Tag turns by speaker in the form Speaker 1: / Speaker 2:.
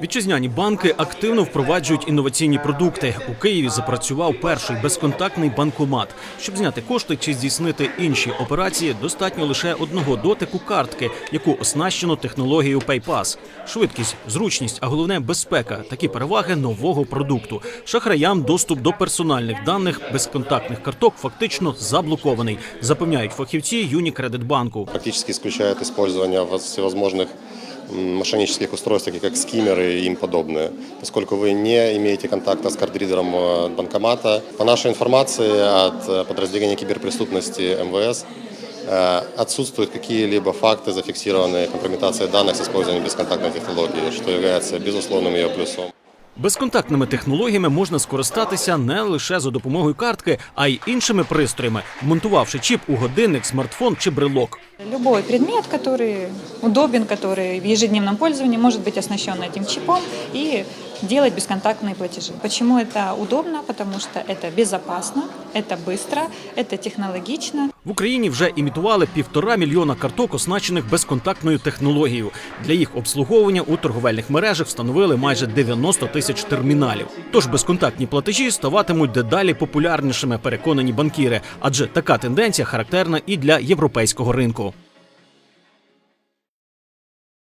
Speaker 1: Вітчизняні банки активно впроваджують інноваційні продукти. У Києві запрацював перший безконтактний банкомат. Щоб зняти кошти чи здійснити інші операції, достатньо лише одного дотику картки, яку оснащено технологією PayPass. Швидкість, зручність, а головне безпека такі переваги нового продукту. Шахраям доступ до персональних даних безконтактних карток фактично заблокований, запевняють фахівці Юнікредитбанку.
Speaker 2: практически исключает использование воз- всевозможных м, мошеннических устройств, таких как скиммеры и им подобное, поскольку вы не имеете контакта с картридером э, банкомата. По нашей информации от э, подразделения киберпреступности МВС э, отсутствуют какие-либо факты зафиксированные компрометации данных с использованием бесконтактной технологии, что является безусловным ее плюсом.
Speaker 1: Безконтактними технологіями можна скористатися не лише за допомогою картки, а й іншими пристроями, вмонтувавши чіп у годинник, смартфон чи брелок.
Speaker 3: Любой предмет, который удобен, который в ежедневном пользовании может быть оснащен этим чипом и делать бесконтактные платежи. Почему это удобно? Потому что это безопасно, это быстро, это технологично.
Speaker 1: В Україні вже імітували півтора мільйона карток, оснащених безконтактною технологією. Для їх обслуговування у торговельних мережах встановили майже 90 тисяч терміналів. Тож безконтактні платежі ставатимуть дедалі популярнішими, переконані банкіри, адже така тенденція характерна і для європейського ринку.